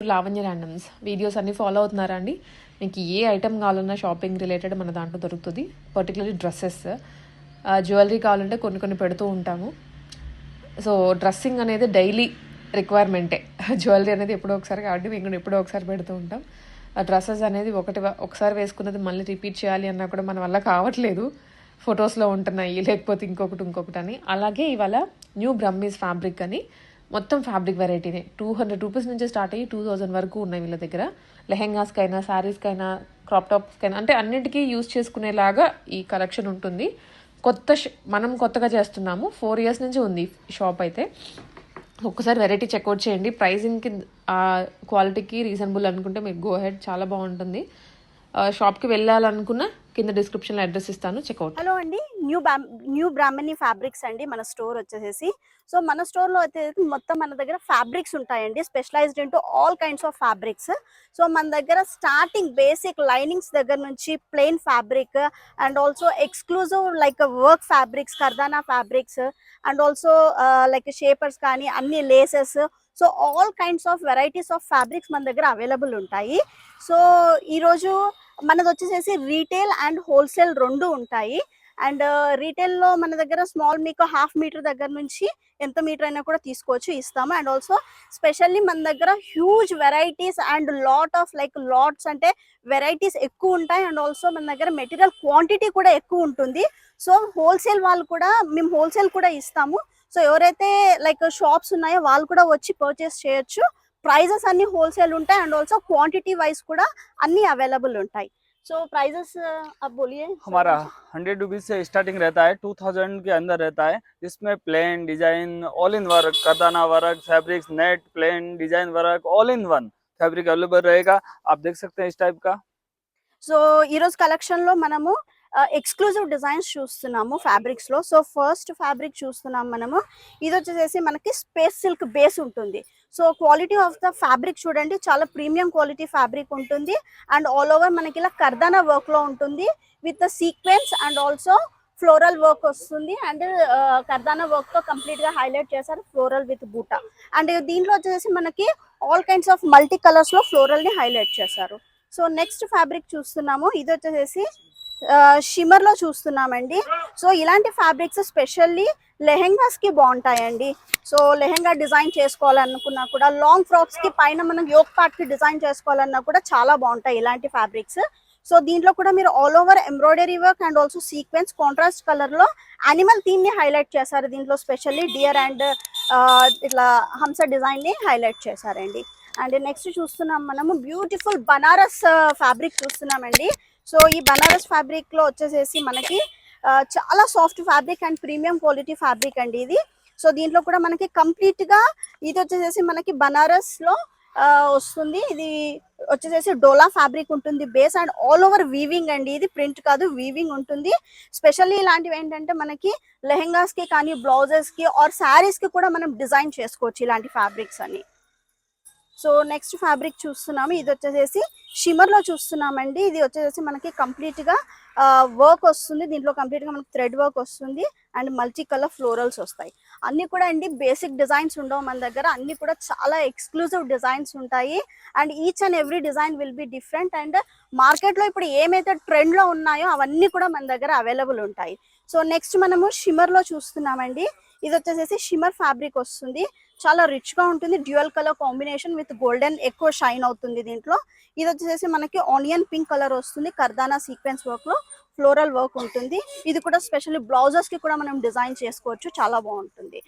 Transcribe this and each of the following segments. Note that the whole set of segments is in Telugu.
లావణ్య ర్యాండమ్స్ వీడియోస్ అన్ని ఫాలో అవుతున్నారా అండి? మీకు ఏ ఐటమ్ కావాలన్నా షాపింగ్ రిలేటెడ్ మన దాంట్లో దొరుకుతుంది. పర్టికులర్లీ డ్రెస్సెస్ జ్యువెలరీ కావాలంటే కొన్ని కొన్ని పెడుతూ ఉంటాము. సో డ్రెస్సింగ్ అనేది డైలీ రిక్వైర్మెంటే జ్యువెలరీ అనేది ఎప్పుడో ఒకసారి కాబట్టి మేము కూడా ఎప్పుడో ఒకసారి పెడుతూ ఉంటాం. ఆ డ్రెస్సెస్ అనేది ఒకటి ఒకసారి వేసుకున్నది మళ్ళీ రిపీట్ చేయాలి అన్నా కూడా మన వల్ల కావట్లేదు. ఫొటోస్లో ఉంటున్నాయి లేకపోతే ఇంకొకటి ఇంకొకటి అని. అలాగే ఇవాళ న్యూ బ్రహ్మీస్ ఫ్యాబ్రిక్ అని మొత్తం ఫ్యాబ్రిక్ వెరైటీనే టూ హండ్రెడ్ రూపీస్ నుంచి స్టార్ట్ అయ్యి టూ థౌజండ్ వరకు ఉన్నాయి వీళ్ళ దగ్గర. లెహెంగాస్కైనా శారీస్కైనా క్రాప్ టాప్స్కైనా అంటే అన్నిటికీ యూజ్ చేసుకునేలాగా ఈ కలెక్షన్ ఉంటుంది. కొత్త మనం కొత్తగా చేస్తున్నాము. ఫోర్ ఇయర్స్ నుంచి ఉంది షాప్ అయితే. ఒక్కసారి వెరైటీ చెక్అవుట్ చేయండి. ప్రైజింగ్కి ఆ క్వాలిటీకి రీజనబుల్ అనుకుంటే మీకు గో హెడ్ చాలా బాగుంటుంది. ఆ, షాప్కి వెళ్ళాలనుకున్న కింద డిస్క్రిప్షన్లో అడ్రస్ ఇస్తాను. చెక్అవుట్ హలో అండి. న్యూ బ్రా న్యూ బ్రాహ్మణి ఫ్యాబ్రిక్స్ అండి మన స్టోర్ వచ్చేసేసి. సో మన స్టోర్లో అయితే మొత్తం మన దగ్గర ఫ్యాబ్రిక్స్ ఉంటాయండి. Specialized into all kinds of fabrics so మన దగ్గర స్టార్టింగ్ బేసిక్ లైనింగ్స్ దగ్గర నుంచి plain fabric and also exclusive like work fabrics kardana fabrics and also like shapers కానీ అన్ని laces so all kinds of varieties of fabrics మన దగ్గర అవైలబుల్ ఉంటాయి. సో ఈరోజు మనది వచ్చేసేసి రీటైల్ అండ్ హోల్సేల్ రెండు ఉంటాయి. అండ్ రీటైల్లో మన దగ్గర స్మాల్ మీకు హాఫ్ మీటర్ దగ్గర నుంచి ఎంత మీటర్ అయినా కూడా తీసుకోవచ్చు ఇస్తాము. అండ్ ఆల్సో స్పెషల్లీ మన దగ్గర huge varieties and lot of like lots అంటే వెరైటీస్ ఎక్కువ ఉంటాయి. అండ్ ఆల్సో మన దగ్గర మెటీరియల్ క్వాంటిటీ కూడా ఎక్కువ ఉంటుంది. సో హోల్సేల్ వాళ్ళు కూడా మేము హోల్సేల్ కూడా ఇస్తాము. సో ఎవరైతే లైక్ షాప్స్ ఉన్నాయో వాళ్ళు కూడా వచ్చి పర్చేస్ చేయొచ్చు. ప్రైజెస్ అన్ని హోల్సేల్ ఉంటాయి అండ్ ఆల్సో క్వాంటిటీ వైజ్ కూడా అన్ని అవైలబుల్ ఉంటాయి. सो प्राइजेस uh, आप बोलिए हमारा हंड्रेड रुपीज़ से स्टार्टिंग रहता है टू थाउज़ेंड के अंदर रहता है जिसमें plain design all in work कताना work fabrics net plain design work all in one fabric available रहेगा। आप देख सकते हैं इस टाइप का। सो so, कलेक्शन लो मनमु ఎక్స్క్లూజివ్ డిజైన్స్ చూస్తున్నాము ఫ్యాబ్రిక్స్లో సో ఫస్ట్ ఫ్యాబ్రిక్ చూస్తున్నాం మనము. ఇది వచ్చేసేసి మనకి స్పేస్ సిల్క్ బేస్ ఉంటుంది. So quality of the fabric చూడండి. చాలా ప్రీమియం క్వాలిటీ ఫ్యాబ్రిక్ ఉంటుంది. అండ్ ఆల్ ఓవర్ మనకి ఇలా కర్దానా వర్క్లో ఉంటుంది. With the sequence and also floral work వస్తుంది. అండ్ కర్దానా వర్క్తో కంప్లీట్గా హైలైట్ చేశారు ఫ్లోరల్ విత్ బూటా. అండ్ దీంట్లో వచ్చేసి మనకి ఆల్ కైండ్స్ ఆఫ్ మల్టీ కలర్స్లో ఫ్లోరల్ని హైలైట్ చేశారు. సో నెక్స్ట్ ఫ్యాబ్రిక్ చూస్తున్నాము. ఇది వచ్చేసి షిమర్లో చూస్తున్నామండి. సో ఇలాంటి ఫ్యాబ్రిక్స్ స్పెషల్లీ లెహెంగాస్కి బాగుంటాయండి. సో లెహెంగా డిజైన్ చేసుకోవాలనుకున్నా కూడా లాంగ్ ఫ్రాక్స్కి పైన మనం యోక్ పార్ట్కి డిజైన్ చేసుకోవాలన్నా కూడా చాలా బాగుంటాయి ఇలాంటి ఫ్యాబ్రిక్స్ సో దీంట్లో కూడా మీరు all over embroidery work and also sequence contrast కలర్లో అనిమల్ థీమ్ని హైలైట్ చేశారు. దీంట్లో స్పెషల్లీ డియర్ అండ్ ఇట్లా హంస డిజైన్ని హైలైట్ చేశారండి. అండ్ నెక్స్ట్ చూస్తున్నాం మనము బ్యూటిఫుల్ బనారస్ ఫ్యాబ్రిక్ చూస్తున్నామండి. సో ఈ బనారస్ ఫ్యాబ్రిక్లో వచ్చేసేసి మనకి చాలా soft fabric and premium quality fabric అండి ఇది. సో దీంట్లో కూడా మనకి కంప్లీట్గా ఇది వచ్చేసేసి మనకి బనారస్లో వస్తుంది. ఇది వచ్చేసేసి డోలా ఫ్యాబ్రిక్ ఉంటుంది. Base and all over weaving అండి ఇది. ప్రింట్ కాదు వీవింగ్ ఉంటుంది. స్పెషల్లీ ఇలాంటివి ఏంటంటే మనకి లెహెంగాస్కి కానీ బ్లౌజెస్కి ఆర్ శారీస్కి కూడా మనం డిజైన్ చేసుకోవచ్చు ఇలాంటి ఫ్యాబ్రిక్స్ అని సో నెక్స్ట్ ఫ్యాబ్రిక్ చూస్తున్నాము. ఇది వచ్చేసి షిమర్లో చూస్తున్నామండి. ఇది వచ్చేసి మనకి కంప్లీట్గా వర్క్ వస్తుంది. దీంట్లో కంప్లీట్గా మనకి థ్రెడ్ వర్క్ వస్తుంది. అండ్ మల్టీ కలర్ ఫ్లోరల్స్ వస్తాయి. అన్నీ కూడా అండి బేసిక్ డిజైన్స్ ఉండవు మన దగ్గర. అన్నీ కూడా చాలా ఎక్స్క్లూజివ్ డిజైన్స్ ఉంటాయి. And each and every design will be different and మార్కెట్లో ఇప్పుడు ఏమైతే ట్రెండ్లో ఉన్నాయో అవన్నీ కూడా మన దగ్గర అవైలబుల్ ఉంటాయి. సో నెక్స్ట్ మనము షిమర్లో చూస్తున్నామండి. ఇది వచ్చేసేసి షిమర్ ఫ్యాబ్రిక్ వస్తుంది. చాలా రిచ్గా ఉంటుంది. Dual colour combination with golden ఎక్కువ షైన్ అవుతుంది దీంట్లో. ఇది వచ్చేసి మనకి ఆనియన్ పింక్ కలర్ వస్తుంది. కర్దానా సీక్వెన్స్ వర్క్లో ఫ్లోరల్ వర్క్ ఉంటుంది. ఇది కూడా స్పెషల్లీ బ్లౌజెస్కి కూడా మనం డిజైన్ చేసుకోవచ్చు. చాలా బాగుంటుంది.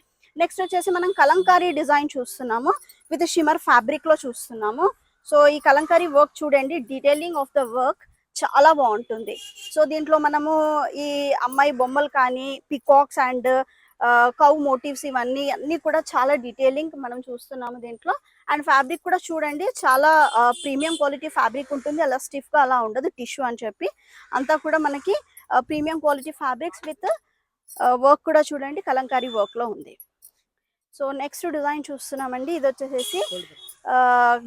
నెక్స్ట్ వచ్చేసి మనం కలంకారీ డిజైన్ చూస్తున్నాము. విత్ షిమర్ ఫ్యాబ్రిక్లో చూస్తున్నాము. సో ఈ కలంకారీ వర్క్ చూడండి. డీటెయిలింగ్ ఆఫ్ ద వర్క్ చాలా బాగుంటుంది. సో దీంట్లో మనము ఈ అమ్మాయి బొమ్మలు కానీ పికాక్స్ అండ్ కౌ మోటివ్స్ ఇవన్నీ అన్ని కూడా చాలా డీటెయిలింగ్ మనం చూస్తున్నాము దీంట్లో. అండ్ ఫ్యాబ్రిక్ కూడా చూడండి చాలా ప్రీమియం క్వాలిటీ ఫ్యాబ్రిక్ ఉంటుంది. అలా స్టిఫ్గా అలా ఉండదు టిష్యూ అని చెప్పి. అంతా కూడా మనకి premium quality fabrics with work కూడా చూడండి కలంకారీ వర్క్లో ఉంది. సో నెక్స్ట్ డిజైన్ చూస్తున్నామండి. ఇది వచ్చేసేసి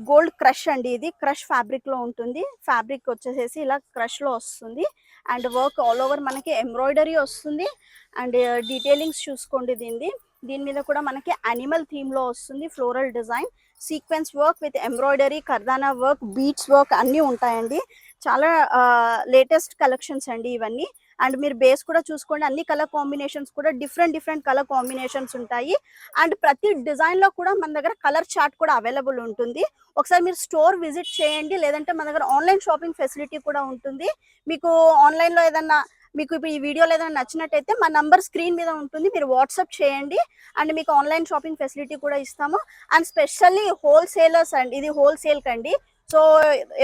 గోల్డ్ క్రష్ అండి ఇది. క్రష్ ఫ్యాబ్రిక్లో ఉంటుంది. ఫ్యాబ్రిక్ వచ్చేసేసి ఇలా క్రష్లో వస్తుంది. అండ్ వర్క్ ఆల్ ఓవర్ మనకి ఎంబ్రాయిడరీ వస్తుంది. అండ్ డీటెయిలింగ్స్ చూసుకోండి దీనిది దీని మీద కూడా మనకి అనిమల్ థీమ్లో వస్తుంది floral design sequence work with embroidery kardana work beads work అన్నీ ఉంటాయండి. చాలా లేటెస్ట్ కలెక్షన్స్ అండి ఇవన్నీ. అండ్ మీరు బేస్ కూడా చూసుకోండి. అన్ని కలర్ కాంబినేషన్స్ కూడా డిఫరెంట్ డిఫరెంట్ కలర్ కాంబినేషన్స్ ఉంటాయి. అండ్ ప్రతి డిజైన్లో కూడా మన దగ్గర కలర్ చార్ట్ కూడా అవైలబుల్ ఉంటుంది. ఒకసారి మీరు స్టోర్ విజిట్ చేయండి. లేదంటే మన దగ్గర ఆన్లైన్ షాపింగ్ ఫెసిలిటీ కూడా ఉంటుంది. మీకు ఆన్లైన్లో ఏదన్నా మీకు ఇప్పుడు ఈ వీడియోలో ఏదైనా నచ్చినట్టయితే మా నంబర్ స్క్రీన్ మీద ఉంటుంది. మీరు వాట్సాప్ చేయండి. అండ్ మీకు ఆన్లైన్ షాపింగ్ ఫెసిలిటీ కూడా ఇస్తాము. అండ్ స్పెషల్లీ హోల్సేలర్స్ అండి. ఇది హోల్సేల్ కండి. సో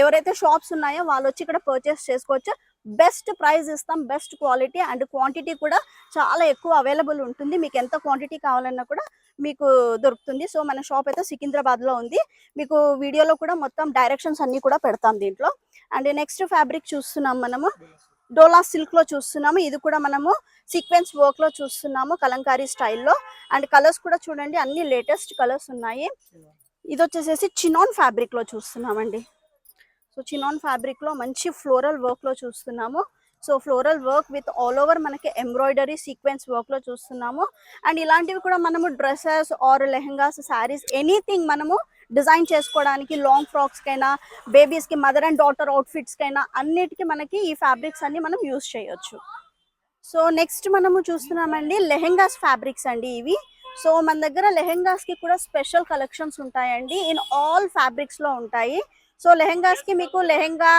ఎవరైతే షాప్స్ ఉన్నాయో వాళ్ళు వచ్చి ఇక్కడ పర్చేస్ చేసుకోవచ్చు. బెస్ట్ ప్రైస్ ఇస్తాం బెస్ట్ క్వాలిటీ అండ్ క్వాంటిటీ కూడా చాలా ఎక్కువ అవైలబుల్ ఉంటుంది. మీకు ఎంత క్వాంటిటీ కావాలన్నా కూడా మీకు దొరుకుతుంది. సో మన షాప్ అయితే సికింద్రాబాద్లో ఉంది. మీకు వీడియోలో కూడా మొత్తం డైరెక్షన్స్ అన్ని కూడా పెడతాం దీంట్లో. అండ్ నెక్స్ట్ ఫ్యాబ్రిక్ చూస్తున్నాం మనము. డోలా సిల్క్లో చూస్తున్నాము. ఇది కూడా మనము సీక్వెన్స్ వర్క్లో చూస్తున్నాము కలంకారీ స్టైల్లో. అండ్ కలర్స్ కూడా చూడండి. అన్ని లేటెస్ట్ కలర్స్ ఉన్నాయి. ఇది వచ్చేసేసి చినాన్ ఫ్యాబ్రిక్లో చూస్తున్నామండి. సో చినాన్ ఫ్యాబ్రిక్లో మంచి ఫ్లోరల్ వర్క్లో చూస్తున్నాము. So floral work with all over మనకి ఎంబ్రాయిడరీ సీక్వెన్స్ వర్క్లో చూస్తున్నాము. అండ్ ఇలాంటివి కూడా మనము dresses or lehengas saris anything మనము డిజైన్ చేసుకోవడానికి లాంగ్ ఫ్రాక్స్కైనా బేబీస్కి మదర్ అండ్ డాటర్ అవుట్ఫిట్స్కైనా అన్నిటికీ మనకి ఈ ఫ్యాబ్రిక్స్ అన్ని మనం యూజ్ చేయొచ్చు. సో నెక్స్ట్ మనము చూస్తున్నామండి లెహెంగాస్ ఫ్యాబ్రిక్స్ అండి ఇవి. సో మన దగ్గర లెహెంగాస్కి కూడా స్పెషల్ కలెక్షన్స్ ఉంటాయండి. ఇన్ ఆల్ ఫ్యాబ్రిక్స్లో ఉంటాయి. సో లెహెంగాస్కి మీకు లెహెంగా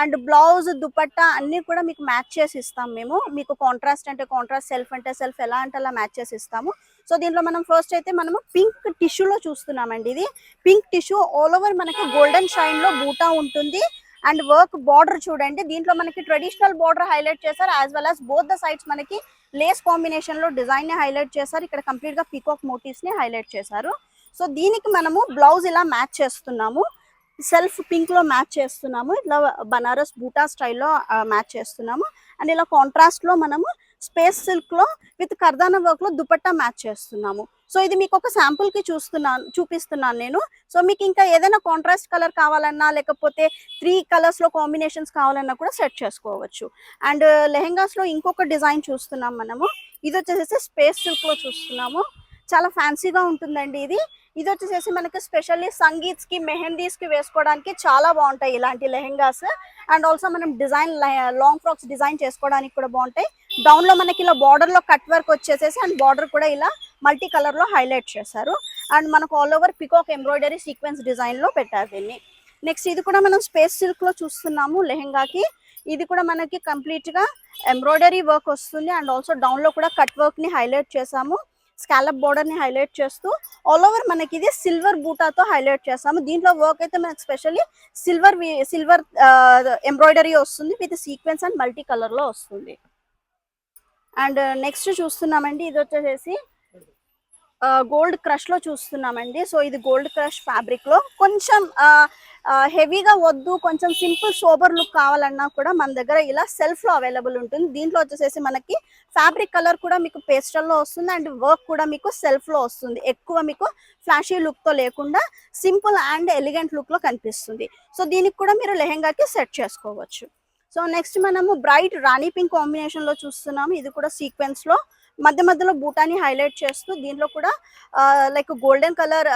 అండ్ బ్లౌజ్ దుపట్టా అన్ని కూడా మీకు మ్యాచ్ చేసి ఇస్తాం మేము. మీకు కాంట్రాస్ట్ అంటే కాంట్రాస్ట్ సెల్ఫ్ అంటే సెల్ఫ్ ఎలా అంటే అలా మ్యాచ్ చేసి ఇస్తాము. సో దీంట్లో మనం ఫస్ట్ అయితే మనము పింక్ టిష్యూలో చూస్తున్నామండి ఇది. పింక్ టిష్యూ ఆల్ ఓవర్ మనకి గోల్డెన్ షైన్లో బూటా ఉంటుంది. అండ్ వర్క్ బార్డర్ చూడండి. దీంట్లో మనకి ట్రెడిషనల్ బార్డర్ హైలైట్ చేశారు as well as both the sides మనకి లేస్ కాంబినేషన్లో డిజైన్ని హైలైట్ చేశారు. ఇక్కడ కంప్లీట్గా పీకాక్ మోటివ్స్ని హైలైట్ చేశారు. సో దీనికి మనము బ్లౌజ్ ఇలా మ్యాచ్ చేస్తున్నాము. సెల్ఫ్ పింక్లో మ్యాచ్ చేస్తున్నాము. ఇట్లా బనారస్ బూటా స్టైల్లో మ్యాచ్ చేస్తున్నాము. అండ్ ఇలా కాంట్రాస్ట్లో మనము స్పేస్ సిల్క్లో విత్ కర్దానా వర్క్లో దుపట్టా మ్యాచ్ చేస్తున్నాము. సో ఇది మీకు ఒక శాంపుల్కి చూస్తున్నాను చూపిస్తున్నాను నేను. సో మీకు ఇంకా ఏదైనా కాంట్రాస్ట్ కలర్ కావాలన్నా లేకపోతే త్రీ కలర్స్లో కాంబినేషన్స్ కావాలన్నా కూడా సెట్ చేసుకోవచ్చు. అండ్ లెహెంగాస్లో ఇంకొక డిజైన్ చూస్తున్నాం మనము. ఇది వచ్చేసి స్పేస్ సిల్క్లో చూస్తున్నాము. చాలా ఫ్యాన్సీగా ఉంటుందండి ఇది. ఇది వచ్చేసి మనకి స్పెషల్లీ సంగీత్స్కి మెహందీస్కి వేసుకోవడానికి చాలా బాగుంటాయి ఇలాంటి లెహెంగాస్. అండ్ ఆల్సో మనం డిజైన్ లాంగ్ ఫ్రాక్స్ డిజైన్ చేసుకోవడానికి కూడా బాగుంటాయి. డౌన్లో మనకి ఇలా బార్డర్లో కట్ వర్క్ వచ్చేసేసి అండ్ బార్డర్ కూడా ఇలా మల్టీ కలర్లో హైలైట్ చేశారు. అండ్ మనకు all over peacock embroidery sequence డిజైన్లో పెట్టారు దీన్ని. నెక్స్ట్ ఇది కూడా మనం స్పేస్ సిల్క్లో చూస్తున్నాము లెహెంగాకి. ఇది కూడా మనకి కంప్లీట్గా ఎంబ్రాయిడరీ వర్క్ వస్తుంది. అండ్ ఆల్సో డౌన్లో కూడా కట్ వర్క్ని హైలైట్ చేసాము స్కాలప్ బోర్డర్ని హైలైట్ చేస్తూ ఆల్ ఓవర్ మనకి ఇది సిల్వర్ బూటాతో హైలైట్ చేస్తాము. దీంట్లో వర్క్ అయితే మనకి స్పెషల్లీ సిల్వర్ సిల్వర్ ఎంబ్రాయిడరీ వస్తుంది విత్ సీక్వెన్స్ అండ్ మల్టీ కలర్లో వస్తుంది. అండ్ నెక్స్ట్ uh, చూస్తున్నామండి ఇది వచ్చేసి గోల్డ్ క్రష్లో చూస్తున్నామండి. సో ఇది గోల్డ్ క్రష్ ఫ్యాబ్రిక్లో కొంచెం హెవీగా వద్దు కొంచెం సింపుల్ సోబర్ లుక్ కావాలన్నా కూడా మన దగ్గర ఇలా సెల్ఫ్లో అవైలబుల్ ఉంటుంది. దీంట్లో వచ్చేసేసి మనకి ఫ్యాబ్రిక్ కలర్ కూడా మీకు పేస్టల్లో వస్తుంది అండ్ వర్క్ కూడా మీకు సెల్ఫ్లో వస్తుంది. ఎక్కువ మీకు ఫ్లాషీ లుక్తో లేకుండా సింపుల్ అండ్ ఎలిగెంట్ లుక్లో కనిపిస్తుంది. సో దీనికి కూడా మీరు లెహెంగాకి సెట్ చేసుకోవచ్చు. సో నెక్స్ట్ మనము బ్రైట్ రాణి పింక్ కాంబినేషన్లో చూస్తున్నాము. ఇది కూడా సీక్వెన్స్లో మధ్య మధ్యలో బూటాని హైలైట్ చేస్తూ దీంట్లో కూడా లైక్ గోల్డెన్ కలర్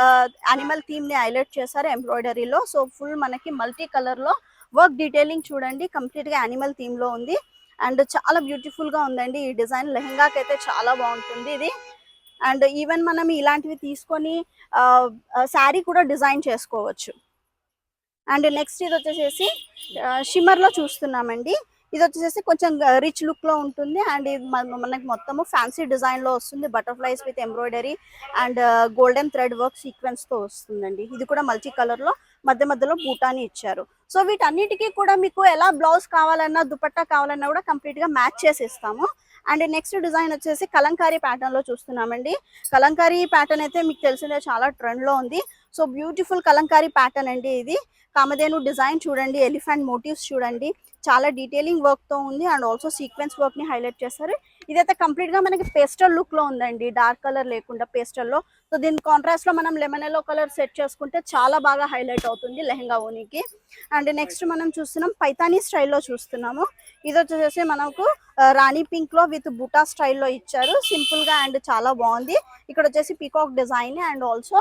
యానిమల్ థీమ్ని హైలైట్ చేశారు ఎంబ్రాయిడరీలో. సో ఫుల్ మనకి మల్టీ కలర్లో వర్క్ డీటెయిలింగ్ చూడండి కంప్లీట్గా యానిమల్ థీమ్లో ఉంది. అండ్ చాలా బ్యూటిఫుల్గా ఉందండి. ఈ డిజైన్ లెహంగాకి అయితే చాలా బాగుంటుంది ఇది. అండ్ ఈవెన్ మనం ఇలాంటివి తీసుకొని శారీ కూడా డిజైన్ చేసుకోవచ్చు. అండ్ నెక్స్ట్ ఇది వచ్చేసేసి షిమ్మర్లో చూస్తున్నామండి. ఇది వచ్చేసి కొంచెం రిచ్ లుక్లో ఉంటుంది. అండ్ ఇది మన- మనకి మొత్తము ఫ్యాన్సీ డిజైన్లో వస్తుంది. Butterflies with embroidery and golden thread work సీక్వెన్స్తో వస్తుందండి. ఇది కూడా మల్టీ కలర్లో మధ్య మధ్యలో బూటాని ఇచ్చారు. సో వీటన్నిటికీ కూడా మీకు ఎలా బ్లౌజ్ కావాలన్నా దుపట్టా కావాలన్నా కూడా కంప్లీట్గా మ్యాచ్ చేసి ఇస్తాము అండ్ నెక్స్ట్ డిజైన్ వచ్చేసి కలంకారీ ప్యాటర్న్లో చూస్తున్నామండి. కలంకారీ ప్యాటర్న్ అయితే మీకు తెలిసిందే చాలా ట్రెండ్లో ఉంది. సో బ్యూటిఫుల్ కలంకారీ ప్యాటర్న్ అండి ఇది. కామధేను డిజైన్ చూడండి ఎలిఫెంట్ మోటివ్స్ చూడండి. చాలా డీటెయిలింగ్ వర్క్తో ఉంది అండ్ ఆల్సో సీక్వెన్స్ వర్క్ని హైలైట్ చేస్తారు. ఇదైతే కంప్లీట్గా మనకి పేస్టల్ లుక్లో ఉందండి. డార్క్ కలర్ లేకుండా పేస్టల్లో. సో దీని కాంట్రాస్ట్లో మనం లెమన్ ఎల్లో కలర్ సెట్ చేసుకుంటే చాలా బాగా హైలైట్ అవుతుంది లెహంగా ఓనికి అండ్ నెక్స్ట్ మనం చూస్తున్నాం పైతానీ స్టైల్లో చూస్తున్నాము. ఇది వచ్చేసి మనకు రాణి పింక్లో విత్ బుటా స్టైల్లో ఇచ్చారు. సింపుల్గా అండ్ చాలా బాగుంది. ఇక్కడ వచ్చేసి పీకాక్ డిజైన్ అండ్ ఆల్సో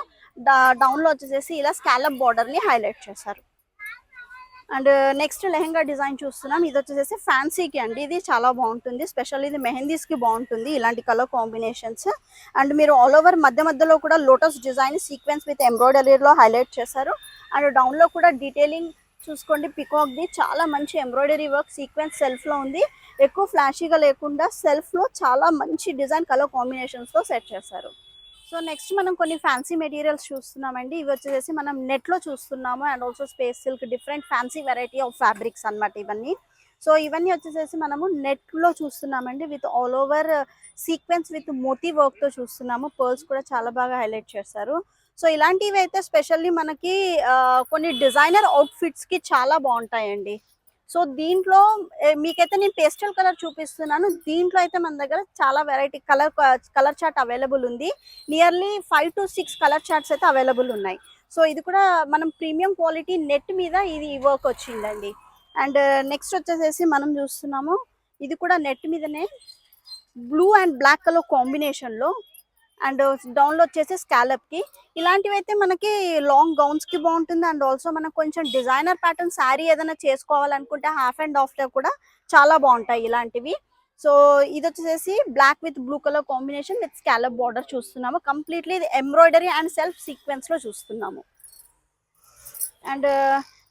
డౌన్లో వచ్చేసి ఇలా స్కాలప్ బార్డర్ని హైలైట్ చేశారు. అండ్ నెక్స్ట్ లెహెంగా డిజైన్ చూస్తున్నాం. ఇది వచ్చేసి ఫ్యాన్సీకి అండి. ఇది చాలా బాగుంటుంది. స్పెషల్ ఇది మెహందీస్కి బాగుంటుంది ఇలాంటి కలర్ కాంబినేషన్స్. అండ్ మీరు ఆల్ ఓవర్ మధ్య మధ్యలో కూడా లోటస్ డిజైన్ సీక్వెన్స్ విత్ ఎంబ్రాయిడరీలో హైలైట్ చేశారు. అండ్ డౌన్లో కూడా డీటెయిలింగ్ చూసుకోండి. పికాక్ది చాలా మంచి ఎంబ్రాయిడరీ వర్క్ సీక్వెన్స్ సెల్ఫ్లో ఉంది. ఎక్కువ ఫ్లాషీగా లేకుండా సెల్ఫ్లో చాలా మంచి డిజైన్ కలర్ కాంబినేషన్స్తో సెట్ చేశారు. సో నెక్స్ట్ మనం కొన్ని ఫ్యాన్సీ మెటీరియల్స్ చూస్తున్నామండి. ఇవి వచ్చేసి మనం నెట్లో చూస్తున్నాము. And also space silk different fancy variety of fabrics అన్నమాట ఇవన్నీ. సో ఇవన్నీ వచ్చేసేసి మనము నెట్లో చూస్తున్నామండి. With all over sequence with Moti వర్క్తో చూస్తున్నాము. పర్ల్స్ కూడా చాలా బాగా హైలైట్ చేస్తారు సో ఇలాంటివి అయితే స్పెషల్లీ మనకి uh, కొన్ని డిజైనర్ అవుట్ఫిట్స్కి చాలా బాగుంటాయండి. సో దీంట్లో మీకైతే నేను పేస్టల్ కలర్ చూపిస్తున్నాను దీంట్లో అయితే మన దగ్గర చాలా variety colour colour chart available ఉంది. Nearly five to six colour charts అయితే అవైలబుల్ ఉన్నాయి. సో ఇది కూడా మనం ప్రీమియం క్వాలిటీ నెట్ మీద ఇది వర్క్ వచ్చిందండి. అండ్ నెక్స్ట్ వచ్చేసేసి మనం చూస్తున్నాము ఇది కూడా నెట్ మీదనే బ్లూ అండ్ బ్లాక్ కలర్ కాంబినేషన్లో అండ్ డౌన్లో వచ్చేసి స్కాలప్కి ఇలాంటివి అయితే మనకి లాంగ్ గౌన్స్కి బాగుంటుంది. అండ్ ఆల్సో మనకు కొంచెం డిజైనర్ ప్యాటర్న్ శారీ ఏదైనా చేసుకోవాలనుకుంటే హాఫ్ అండ్ హాఫ్లో కూడా చాలా బాగుంటాయి ఇలాంటివి. సో ఇది వచ్చేసి black with blue colour combination with scallop border చూస్తున్నాము. కంప్లీట్లీ ఇది ఎంబ్రాయిడరీ అండ్ సెల్ఫ్ సీక్వెన్స్లో చూస్తున్నాము. అండ్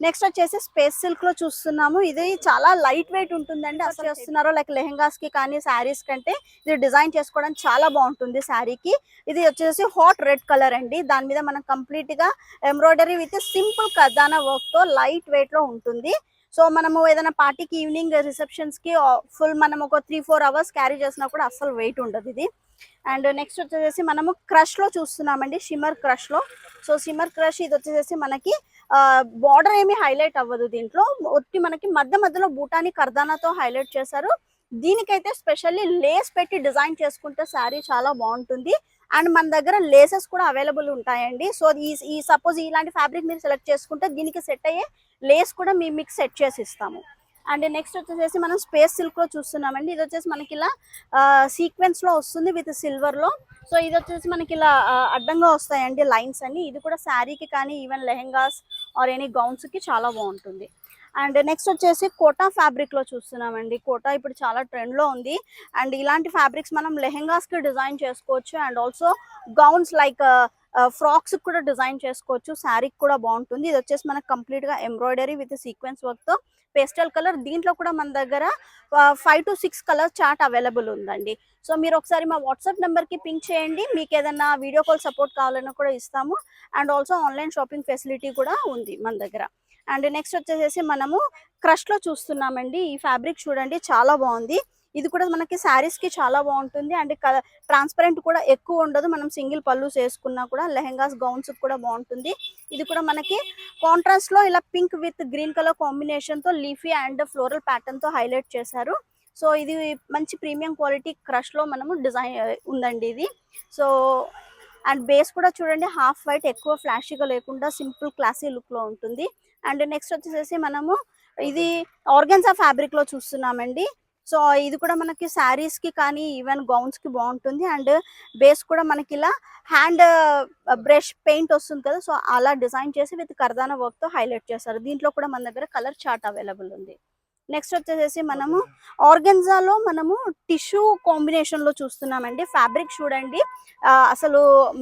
నెక్స్ట్ వచ్చేసి స్పేస్ సిల్క్లో చూస్తున్నాము. ఇది చాలా లైట్ వెయిట్ ఉంటుందండి. అసలు చేస్తున్నారో లైక్ లెహెంగాస్కి కానీ శారీస్ కంటే ఇది డిజైన్ చేసుకోవడానికి చాలా బాగుంటుంది శారీకి. ఇది వచ్చేసి హాట్ రెడ్ కలర్ అండి. దాని మీద మనం కంప్లీట్గా ఎంబ్రాయిడరీ విత్ సింపుల్ కదానా వర్క్తో లైట్ వెయిట్లో ఉంటుంది. సో మనము ఏదైనా పార్టీకి ఈవినింగ్ రిసెప్షన్స్కి ఫుల్ మనం ఒక త్రీ ఫోర్ అవర్స్ క్యారీ చేసినా కూడా అస్సలు వెయిట్ ఉండదు ఇది. అండ్ నెక్స్ట్ వచ్చేసి మనము క్రష్లో చూస్తున్నామండి. షిమర్ క్రష్లో. సో షిమర్ క్రష్ ఇది వచ్చేసి మనకి బార్డర్ ఏమి హైలైట్ అవ్వదు దీంట్లో. ఒట్టి మనకి మధ్య మధ్యలో బూటాని కర్దానాతో హైలైట్ చేశారు. దీనికైతే స్పెషల్లీ లేస్ పెట్టి డిజైన్ చేసుకుంటే శారీ చాలా బాగుంటుంది. అండ్ మన దగ్గర లేసెస్ కూడా అవైలబుల్ ఉంటాయండి. సో ఈ ఈ సపోజ్ ఇలాంటి ఫ్యాబ్రిక్ మీరు సెలెక్ట్ చేసుకుంటే దీనికి సెట్ అయ్యే లేస్ కూడా మేము మీకు సెట్ చేసి ఇస్తాము. అండ్ నెక్స్ట్ వచ్చేసి మనం స్పేస్ సిల్క్లో చూస్తున్నామండి. ఇది వచ్చేసి మనకి ఇలా సీక్వెన్స్లో వస్తుంది విత్ సిల్వర్లో సో ఇది వచ్చేసి మనకి ఇలా అడ్డంగా వస్తాయండి లైన్స్ అన్ని. ఇది కూడా శారీకి కానీ ఈవెన్ లెహెంగాస్ ఆర్ ఎనీ గౌన్స్కి చాలా బాగుంటుంది. అండ్ నెక్స్ట్ వచ్చేసి కోటా ఫ్యాబ్రిక్లో చూస్తున్నామండి. కోటా ఇప్పుడు చాలా ట్రెండ్లో ఉంది. అండ్ ఇలాంటి ఫ్యాబ్రిక్స్ మనం లెహెంగాస్కి డిజైన్ చేసుకోవచ్చు. And also gowns like frocks కూడా డిజైన్ చేసుకోవచ్చు శారీకి కూడా బాగుంటుంది. ఇది వచ్చేసి మనకి కంప్లీట్గా ఎంబ్రాయిడరీ విత్ సీక్వెన్స్ వర్క్తో పేస్టల్ కలర్. దీంట్లో కూడా మన దగ్గర five to six colour chart available ఉందండి. సో మీరు ఒకసారి మా వాట్సాప్ నెంబర్కి పింక్ చేయండి. మీకు ఏదైనా వీడియో కాల్ సపోర్ట్ కావాలన్నా కూడా ఇస్తాము. And also online shopping facility కూడా ఉంది మన దగ్గర. అండ్ నెక్స్ట్ వచ్చేసి మనము క్రష్లో చూస్తున్నామండి. ఈ ఫ్యాబ్రిక్ చూడండి చాలా బాగుంది. ఇది కూడా మనకి శారీస్కి చాలా బాగుంటుంది. అండ్ ట్రాన్స్పరెంట్ కూడా ఎక్కువ ఉండదు. మనం సింగిల్ పళ్ళు వేసుకున్నా కూడా లెహెంగాస్ గౌన్స్ కూడా బాగుంటుంది. ఇది కూడా మనకి కాంట్రాస్ట్లో ఇలా పింక్ విత్ గ్రీన్ కలర్ కాంబినేషన్తో లీఫీ అండ్ ఫ్లోరల్ ప్యాటర్న్తో హైలైట్ చేశారు. సో ఇది మంచి ప్రీమియం క్వాలిటీ క్రష్లో మనము డిజైన్ ఉందండి ఇది. సో అండ్ బేస్ కూడా చూడండి హాఫ్ వైట్ ఎక్కువ ఫ్లాషీగా లేకుండా సింపుల్ క్లాసీ లుక్లో ఉంటుంది. అండ్ నెక్స్ట్ వచ్చేసి మనము ఇది ఆర్గన్సా ఫ్యాబ్రిక్లో చూస్తున్నామండి. సో ఇది కూడా మనకి శారీస్కి కానీ ఈవెన్ గౌన్స్కి బాగుంటుంది. అండ్ బేస్ కూడా మనకి ఇలా హ్యాండ్ బ్రష్ పెయింట్ వస్తుంది కదా సో అలా డిజైన్ చేసి విత్ కర్దానా వర్క్తో హైలైట్ చేస్తారు. దీంట్లో కూడా మన దగ్గర కలర్ చార్ట్ అవైలబుల్ ఉంది. నెక్స్ట్ వచ్చేసేసి మనము ఆర్గెన్జాలో మనము టిష్యూ కాంబినేషన్లో చూస్తున్నామండి. ఫ్యాబ్రిక్ చూడండి. అసలు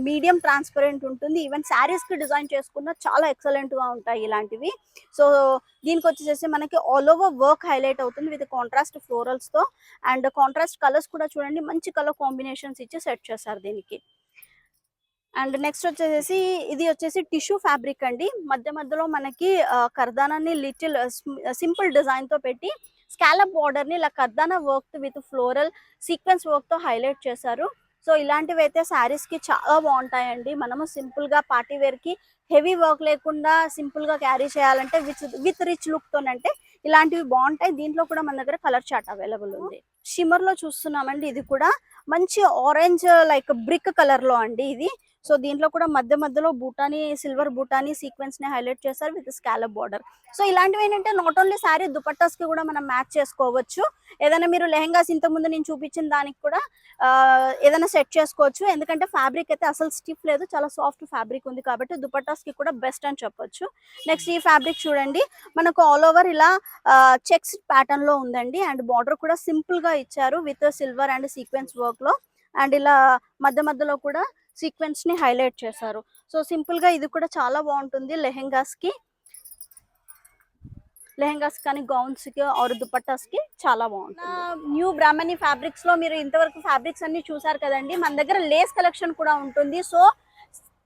మీడియం ట్రాన్స్పరెంట్ ఉంటుంది. ఈవెన్ శారీస్కి డిజైన్ చేసుకున్న చాలా ఎక్సలెంట్గా ఉంటాయి ఇలాంటివి. సో దీనికి వచ్చేసి మనకి ఆల్ ఓవర్ వర్క్ హైలైట్ అవుతుంది విత్ కాంట్రాస్ట్ ఫ్లోరల్స్తో. అండ్ కాంట్రాస్ట్ కలర్స్ కూడా చూడండి. మంచి కలర్ కాంబినేషన్స్ ఇచ్చి సెట్ చేశారు దీనికి. అండ్ నెక్స్ట్ వచ్చేసి ఇది వచ్చేసి టిష్యూ ఫ్యాబ్రిక్ అండి. మధ్య మధ్యలో మనకి కర్దానాన్ని లిటిల్ సింపుల్ డిజైన్తో పెట్టి స్కాలప్ బార్డర్ని ఇలా కర్దానా వర్క్ విత్ ఫ్లోరల్ సీక్వెన్స్ వర్క్తో హైలైట్ చేశారు. సో ఇలాంటివి అయితే శారీస్కి చాలా బాగుంటాయండి. మనము సింపుల్గా పార్టీ వేర్కి హెవీ వర్క్ లేకుండా సింపుల్గా క్యారీ చేయాలంటే విత్ విత్ రిచ్ లుక్ తోనంటే ఇలాంటివి బాగుంటాయి. దీంట్లో కూడా మన దగ్గర కలర్ చార్ట్ అవైలబుల్ ఉంది. షిమ్మర్లో చూస్తున్నామండి. ఇది కూడా మంచి ఆరెంజ్ లైక్ బ్రిక్ కలర్లో అండి ఇది. సో దీంట్లో కూడా మధ్య మధ్యలో బూటాని సిల్వర్ బూటాని సీక్వెన్స్ని హైలైట్ చేశారు విత్ స్కాలప్ బార్డర్. సో ఇలాంటివి ఏంటంటే నాట్ ఓన్లీ శారీ దుపట్టాస్కి కూడా మనం మ్యాచ్ చేసుకోవచ్చు. ఏదైనా మీరు లెహంగాస్ ఇంత ముందు నేను చూపించిన దానికి కూడా ఏదైనా సెట్ చేసుకోవచ్చు. ఎందుకంటే ఫ్యాబ్రిక్ అయితే అసలు స్టిఫ్ లేదు చాలా సాఫ్ట్ ఫ్యాబ్రిక్ ఉంది కాబట్టి దుపట్టాస్కి కూడా బెస్ట్ అని చెప్పొచ్చు. నెక్స్ట్ ఈ ఫ్యాబ్రిక్ చూడండి. మనకు ఆల్ ఓవర్ ఇలా చెక్స్ ప్యాటర్న్లో ఉందండి. అండ్ బార్డర్ కూడా సింపుల్గా ఇచ్చారు విత్ సిల్వర్ అండ్ సీక్వెన్స్ వర్క్లో. అండ్ ఇలా మధ్య మధ్యలో కూడా సీక్వెన్స్ని హైలైట్ చేశారు. సో సింపుల్గా ఇది కూడా చాలా బాగుంటుంది లెహెంగాస్కి లెహెంగాస్ కానీ గౌన్స్కి ఆర్ దుపట్టాస్కి చాలా బాగుంటుంది. న్యూ బ్రాహ్మణి ఫ్యాబ్రిక్స్లో మీరు ఇంతవరకు ఫ్యాబ్రిక్స్ అన్ని చూసారు కదండి మన దగ్గర లేస్ కలెక్షన్ కూడా ఉంటుంది. సో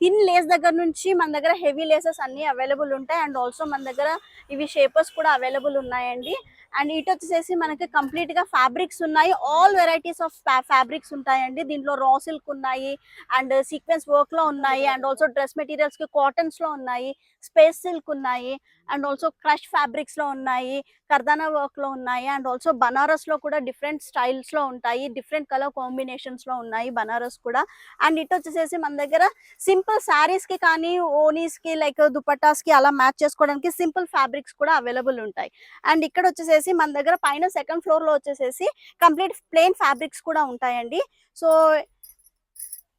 థిన్ లేస్ దగ్గర నుంచి మన దగ్గర హెవీ లేసెస్ అన్ని అవైలబుల్ ఉంటాయి. అండ్ ఆల్సో మన దగ్గర ఇవి షేపర్స్ కూడా అవైలబుల్ ఉన్నాయండి. అండ్ ఇటు వచ్చేసి మనకి కంప్లీట్గా ఫ్యాబ్రిక్స్ ఉన్నాయి. ఆల్ వెరైటీస్ ఆఫ్ ఫ్యాబ్రిక్స్ ఉంటాయండి. దీంట్లో రా సిల్క్ ఉన్నాయి అండ్ సీక్వెన్స్ వర్క్లో ఉన్నాయి అండ్ ఆల్సో డ్రెస్ మెటీరియల్స్కి కాటన్స్లో ఉన్నాయి స్పేస్ సిల్క్ ఉన్నాయి అండ్ ఆల్సో క్రష్ ఫ్యాబ్రిక్స్లో ఉన్నాయి కర్దానా వర్క్లో ఉన్నాయి అండ్ ఆల్సో బనారస్లో కూడా డిఫరెంట్ స్టైల్స్లో ఉంటాయి. డిఫరెంట్ కలర్ కాంబినేషన్స్లో ఉన్నాయి బనారస్ కూడా. అండ్ ఇటు వచ్చేసేసి మన దగ్గర సింపుల్ శారీస్కి కానీ ఓనీస్కి లైక్ దుపట్టాస్కి అలా మ్యాచ్ చేసుకోవడానికి సింపుల్ ఫ్యాబ్రిక్స్ కూడా అవైలబుల్ ఉంటాయి. అండ్ ఇక్కడ వచ్చేసేసి మన దగ్గర పైన సెకండ్ ఫ్లోర్లో వచ్చేసేసి కంప్లీట్ ప్లెయిన్ ఫ్యాబ్రిక్స్ కూడా ఉంటాయండి. సో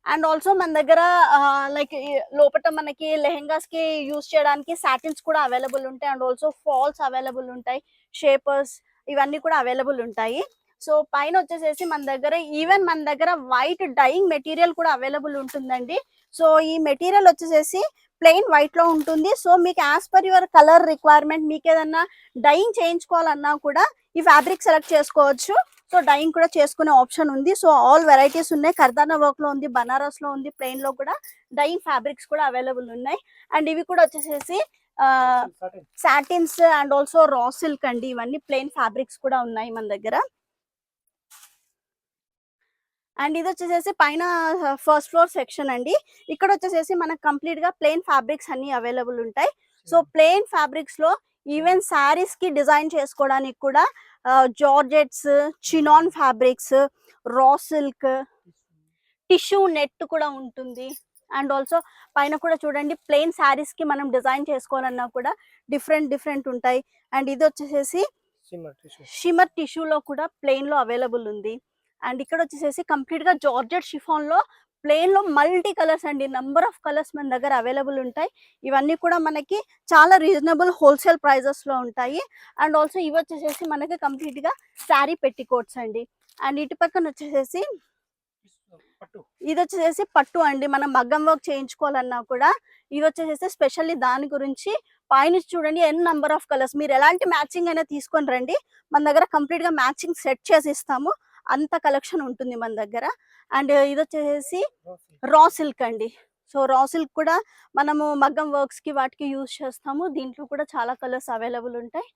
అండ్ ఆల్సో మన దగ్గర లైక్ లోపల మనకి లెహెంగాస్కి యూస్ చేయడానికి సాటిన్స్ కూడా అవైలబుల్ ఉంటాయి. అండ్ ఆల్సో ఫాల్స్ అవైలబుల్ ఉంటాయి. షేపర్స్ ఇవన్నీ కూడా అవైలబుల్ ఉంటాయి. సో పైన వచ్చేసేసి మన దగ్గర ఈవెన్ మన దగ్గర వైట్ డైయింగ్ మెటీరియల్ కూడా అవైలబుల్ ఉంటుందండి. సో ఈ మెటీరియల్ వచ్చేసేసి ప్లెయిన్ వైట్లో ఉంటుంది. సో మీకు as per your colour requirement మీకు ఏదన్నా డైయింగ్ చేయించుకోవాలన్నా కూడా ఈ ఫ్యాబ్రిక్ సెలెక్ట్ చేసుకోవచ్చు. సో డైయింగ్ కూడా చేసుకునే ఆప్షన్ ఉంది. సో ఆల్ వెరైటీస్ ఉన్నాయి. కర్దానా వర్క్లో ఉంది బనారస్లో ఉంది ప్లెయిన్లో కూడా డైయింగ్ ఫ్యాబ్రిక్స్ కూడా అవైలబుల్ ఉన్నాయి. అండ్ ఇవి కూడా వచ్చేసేసి satins and also raw silk అండి. ఇవన్నీ ప్లెయిన్ ఫ్యాబ్రిక్స్ కూడా ఉన్నాయి మన దగ్గర. అండ్ ఇది వచ్చేసేసి పైన ఫస్ట్ ఫ్లోర్ సెక్షన్ అండి. ఇక్కడ వచ్చేసేసి మనకు కంప్లీట్గా ప్లెయిన్ ఫ్యాబ్రిక్స్ అన్ని అవైలబుల్ ఉంటాయి. సో ప్లెయిన్ ఫ్యాబ్రిక్స్లో ఈవెన్ శారీస్కి డిజైన్ చేసుకోవడానికి కూడా georgettes chinon fabrics raw silk tissue net కూడా ఉంటుంది. అండ్ ఆల్సో పైన కూడా చూడండి ప్లెయిన్ శారీస్కి మనం డిజైన్ చేసుకోవాలన్నా కూడా డిఫరెంట్ డిఫరెంట్ ఉంటాయి. అండ్ ఇది వచ్చేసేసి షిమర్ టిష్యూలో కూడా ప్లెయిన్లో అవైలబుల్ ఉంది. అండ్ ఇక్కడ వచ్చేసేసి కంప్లీట్గా జార్జెట్ షిఫాన్లో ప్లెయిన్లో మల్టీ కలర్స్ అండి. నంబర్ ఆఫ్ కలర్స్ మన దగ్గర అవైలబుల్ ఉంటాయి. ఇవన్నీ కూడా మనకి చాలా రీజనబుల్ హోల్సేల్ ప్రైజెస్లో ఉంటాయి. అండ్ ఆల్సో ఇవి వచ్చేసేసి మనకి కంప్లీట్గా శారీ పెట్టికోట్స్ అండి. అండ్ ఇటు పక్కన వచ్చేసేసి ఇది వచ్చేసేసి పట్టు అండి. మనం మగ్గం వర్క్ చేయించుకోవాలన్నా కూడా ఇది వచ్చేసేసి స్పెషల్లీ దాని గురించి పైన చూడండి ఎన్ నంబర్ ఆఫ్ కలర్స్. మీరు ఎలాంటి మ్యాచింగ్ అయినా తీసుకొని రండి. మన దగ్గర కంప్లీట్గా మ్యాచింగ్ సెట్ చేసి ఇస్తాము. అంత కలెక్షన్ ఉంటుంది మన దగ్గర. అండ్ ఇది వచ్చేసి రా సిల్క్ అండి. సో రా సిల్క్ కూడా మనము మగ్గం వర్క్స్కి వాటికి యూజ్ చేస్తాము. దీంట్లో కూడా చాలా కలర్స్ అవైలబుల్ ఉంటాయి.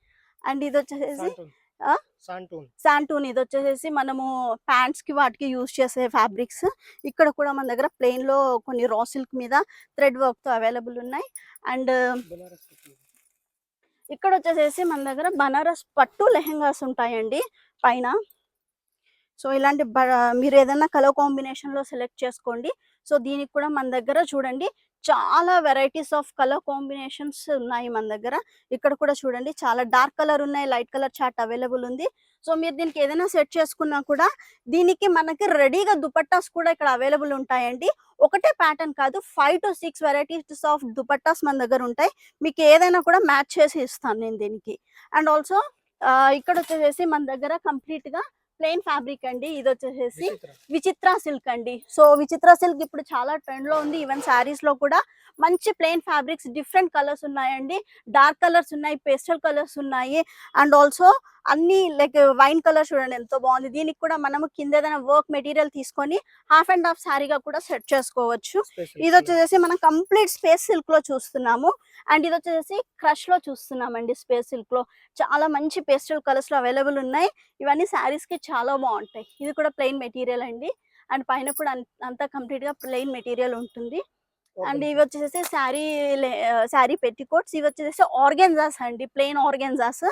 అండ్ ఇది వచ్చేసి? శాంటూన్ ఇది వచ్చేసేసి మనము ప్యాంట్స్కి వాటికి యూజ్ చేసే ఫ్యాబ్రిక్స్ ఇక్కడ కూడా మన దగ్గర ప్లెయిన్లో కొన్ని రా సిల్క్ మీద థ్రెడ్ వర్క్తో అవైలబుల్ ఉన్నాయి. అండ్ ఇక్కడ వచ్చేసేసి మన దగ్గర బనారస్ పట్టు లెహెంగాస్ ఉంటాయండి. పైన సో ఇలాంటి బ- మీరు ఏదైనా కలర్ కాంబినేషన్లో సెలెక్ట్ చేసుకోండి. సో దీనికి కూడా మన దగ్గర చూడండి చాలా వెరైటీస్ ఆఫ్ కలర్ కాంబినేషన్స్ ఉన్నాయి మన దగ్గర. ఇక్కడ కూడా చూడండి చాలా డార్క్ కలర్ ఉన్నాయి లైట్ కలర్ చార్ట్ అవైలబుల్ ఉంది. సో మీరు దీనికి ఏదైనా సెట్ చేసుకున్నా కూడా దీనికి మనకి రెడీగా దుపట్టాస్ కూడా ఇక్కడ అవైలబుల్ ఉంటాయండి. ఒకటే ప్యాటర్న్ కాదు five to six varieties of dupattas మన దగ్గర ఉంటాయి. మీకు ఏదైనా కూడా మ్యాచ్ చేసి ఇస్తాను నేను దీనికి. అండ్ ఆల్సో ఇక్కడ వచ్చేసేసి మన దగ్గర కంప్లీట్గా ప్లెయిన్ ఫ్యాబ్రిక్ అండి ఇది వచ్చేసేసి విచిత్ర. సిల్క్ అండి. సో విచిత్ర సిల్క్ ఇప్పుడు చాలా ట్రెండ్లో ఉంది. ఈవెన్ శారీస్లో కూడా మంచి ప్లెయిన్ ఫ్యాబ్రిక్స్ డిఫరెంట్ కలర్స్ ఉన్నాయండి. డార్క్ కలర్స్ ఉన్నాయి పేస్టల్ కలర్స్ ఉన్నాయి. అండ్ ఆల్సో అన్ని లైక్ వైన్ కలర్ చూడండి ఎంతో బాగుంది. దీనికి కూడా మనము కింద ఏదైనా వర్క్ మెటీరియల్ తీసుకొని హాఫ్ అండ్ హాఫ్ శారీగా కూడా సెట్ చేసుకోవచ్చు. ఇది వచ్చేసి మనం కంప్లీట్ స్పేస్ సిల్క్లో చూస్తున్నాము. అండ్ ఇది వచ్చేసి క్రష్లో చూస్తున్నామండి స్పేస్ సిల్క్లో. చాలా మంచి పేస్టల్ కలర్స్లో అవైలబుల్ ఉన్నాయి. ఇవన్నీ శారీస్కి చాలా బాగుంటాయి. ఇది కూడా ప్లెయిన్ మెటీరియల్ అండి. అండ్ పైన కూడా అంతా కంప్లీట్గా ప్లెయిన్ మెటీరియల్ ఉంటుంది. అండ్ ఇవి వచ్చేసి శారీ శారీ పెట్టికోట్స్ ఇవి వచ్చేసి ఆర్గెన్జాస్ అండి. ప్లెయిన్ ఆర్గెన్జాస్.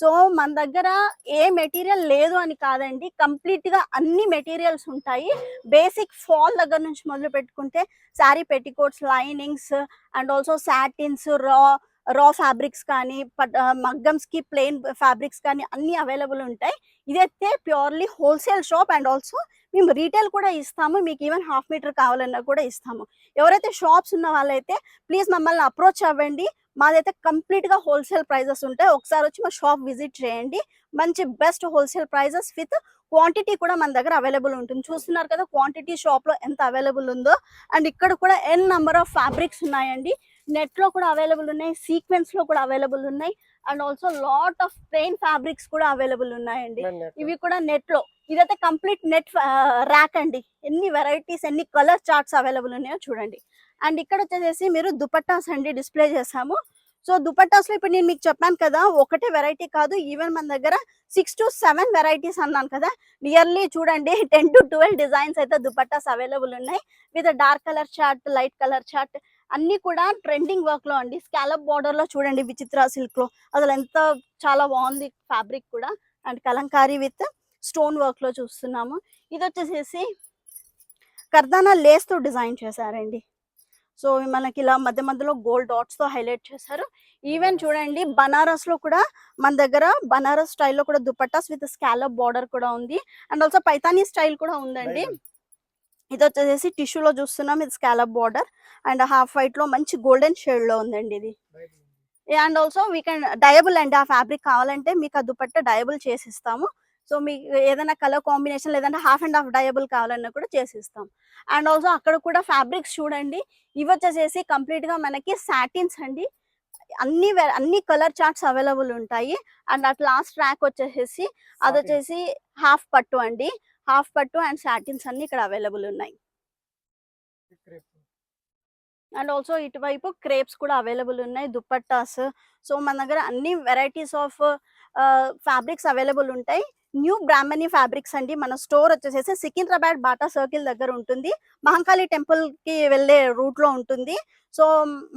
సో మన దగ్గర ఏ మెటీరియల్ లేదు అని కాదండి. కంప్లీట్గా అన్ని మెటీరియల్స్ ఉంటాయి. బేసిక్ ఫాల్ దగ్గర నుంచి మొదలు పెట్టుకుంటే sari petticoats linings and also satins raw raw fabrics కానీ మగ్గమ్స్కి ప్లెయిన్ ఫ్యాబ్రిక్స్ కానీ అన్ని అవైలబుల్ ఉంటాయి. ఇదైతే purely wholesale shop and also మేము రీటైల్ కూడా ఇస్తాము. మీకు ఈవెన్ హాఫ్ మీటర్ కావాలన్నా కూడా ఇస్తాము. ఎవరైతే షాప్స్ ఉన్న వాళ్ళైతే ప్లీజ్ మమ్మల్ని అప్రోచ్ అవ్వండి. మాదైతే కంప్లీట్గా హోల్సేల్ ప్రైజెస్ ఉంటాయి. ఒకసారి వచ్చి మా షాప్ విజిట్ చేయండి. మంచి best wholesale prices with quantity కూడా మన దగ్గర అవైలబుల్ ఉంటుంది. చూస్తున్నారు కదా క్వాంటిటీ షాప్లో ఎంత అవైలబుల్ ఉందో. అండ్ ఇక్కడ కూడా ఎన్ నంబర్ ఆఫ్ ఫ్యాబ్రిక్స్ ఉన్నాయండి. నెట్లో కూడా అవైలబుల్ ఉన్నాయి. సీక్వెన్స్లో కూడా అవైలబుల్ ఉన్నాయి. And also lot of plain fabrics కూడా అవైలబుల్ ఉన్నాయండి. ఇవి కూడా నెట్లో ఇదైతే కంప్లీట్ నెట్ ర్యాక్ అండి. ఎన్ని వెరైటీస్ ఎన్ని కలర్ చార్ట్స్ అవైలబుల్ ఉన్నాయో చూడండి. అండ్ ఇక్కడ వచ్చేసి మీరు దుపట్టాస్ అండి డిస్ప్లే చేసాము సో దుపట్టాస్లో ఇప్పుడు నేను మీకు చెప్పాను కదా ఒకటే వెరైటీ కాదు ఈవెన్ మన దగ్గర సిక్స్ టు సెవెన్ వెరైటీస్ అన్నాను కదా. నియర్లీ చూడండి టెన్ టు ట్వెల్వ్ డిజైన్స్ అయితే దుపట్టాస్ అవైలబుల్ ఉన్నాయి. With dark colour chart light colour chart అన్నీ కూడా ట్రెండింగ్ వర్క్లో అండి. స్కాలప్ బార్డర్లో చూడండి విచిత్ర సిల్క్లో. అసలు ఎంత చాలా బాగుంది ఫ్యాబ్రిక్ కూడా. అండ్ కలంకారీ విత్ స్టోన్ వర్క్లో చూస్తున్నాము. ఇది వచ్చేసేసి కర్దానా లేస్తో డిజైన్ చేశారండి. సో మనకి ఇలా మధ్య మధ్యలో గోల్డ్ డాట్స్తో హైలైట్ చేశారు. ఈవెన్ చూడండి బనారస్లో కూడా మన దగ్గర బనారస్ స్టైల్లో కూడా దుపట్టాస్ విత్ స్కాలప్ బార్డర్ కూడా ఉంది. అండ్ ఆల్సో పైతానీ స్టైల్ కూడా ఉందండి. ఇది వచ్చేసి టిష్యూలో చూస్తున్నాం ఇది స్కాలప్ బార్డర్. అండ్ హాఫ్ వైట్లో మంచి గోల్డెన్ షేడ్లో ఉందండి ఇది. And also we can dyeable అండి ఆ ఫ్యాబ్రిక్ కావాలంటే మీకు ఆ దుపట్ట డయబుల్ చేసిస్తాము. సో మీకు ఏదైనా కలర్ కాంబినేషన్ లేదంటే హాఫ్ అండ్ హాఫ్ డయబుల్ కావాలన్నా కూడా చేసిస్తాం. అండ్ ఆల్సో అక్కడ కూడా ఫ్యాబ్రిక్స్ చూడండి. ఇవి వచ్చేసేసి కంప్లీట్గా మనకి సాటిన్స్ అండి. అన్ని అన్ని కలర్ చార్ట్స్ అవైలబుల్ ఉంటాయి. అండ్ అట్ లాస్ట్ ట్రాక్ వచ్చేసేసి అది వచ్చేసి హాఫ్ పట్టు అండి. హాఫ్ పట్టు అండ్ సాటిన్స్ అన్ని ఇక్కడ అవైలబుల్ ఉన్నాయి. అండ్ ఆల్సో ఇటువైపు క్రేప్స్ కూడా అవైలబుల్ ఉన్నాయి. దుపట్టాస్ సో మన దగ్గర అన్ని వెరైటీస్ ఆఫ్ ఫ్యాబ్రిక్స్ అవైలబుల్ ఉంటాయి. న్యూ బ్రాహ్మణి ఫ్యాబ్రిక్స్ అండి. మన స్టోర్ వచ్చేసేసి సికింద్రాబాద్ బాటా సర్కిల్ దగ్గర ఉంటుంది. మహంకాళి టెంపుల్కి వెళ్ళే రూట్లో ఉంటుంది. సో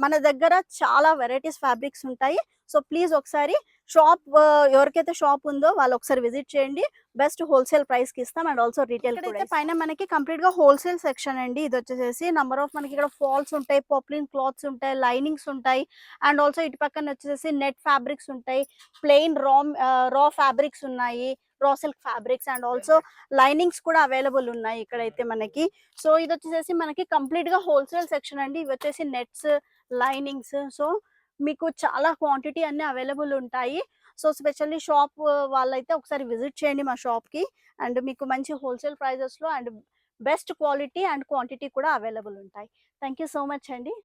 మన దగ్గర చాలా వెరైటీస్ ఫ్యాబ్రిక్స్ ఉంటాయి. సో ప్లీజ్ ఒకసారి షాప్ ఎవరికైతే షాప్ ఉందో వాళ్ళు ఒకసారి విజిట్ చేయండి. బెస్ట్ హోల్సేల్ ప్రైస్కి ఇస్తాం. అండ్ ఆల్సో రీటైల్ పైన మనకి కంప్లీట్గా హోల్సేల్ సెక్షన్ అండి. ఇది వచ్చేసి నంబర్ ఆఫ్ మనకి ఇక్కడ ఫాల్స్ ఉంటాయి. పాప్లిన్ క్లాత్స్ ఉంటాయి. లైనింగ్స్ ఉంటాయి. అండ్ ఆల్సో ఇటు పక్కన వచ్చేసి నెట్ ఫ్యాబ్రిక్స్ ఉంటాయి. ప్లెయిన్ రా రా ఫ్యాబ్రిక్స్ ఉన్నాయి. Raw silk fabrics and also linings కూడా అవైలబుల్ ఉన్నాయి ఇక్కడైతే మనకి. సో ఇది వచ్చేసి మనకి కంప్లీట్గా హోల్సేల్ సెక్షన్ అండి. ఇవి వచ్చేసి నెట్స్ లైనింగ్స్ సో మీకు చాలా క్వాంటిటీ అన్ని అవైలబుల్ ఉంటాయి. సో స్పెషల్లీ షాప్ వాళ్ళైతే ఒకసారి విజిట్ చేయండి మా షాప్కి. అండ్ మీకు మంచి హోల్సేల్ ప్రైజెస్లో and best quality and quantity కూడా అవైలబుల్ ఉంటాయి. థ్యాంక్ యూ సో మచ్ అండి.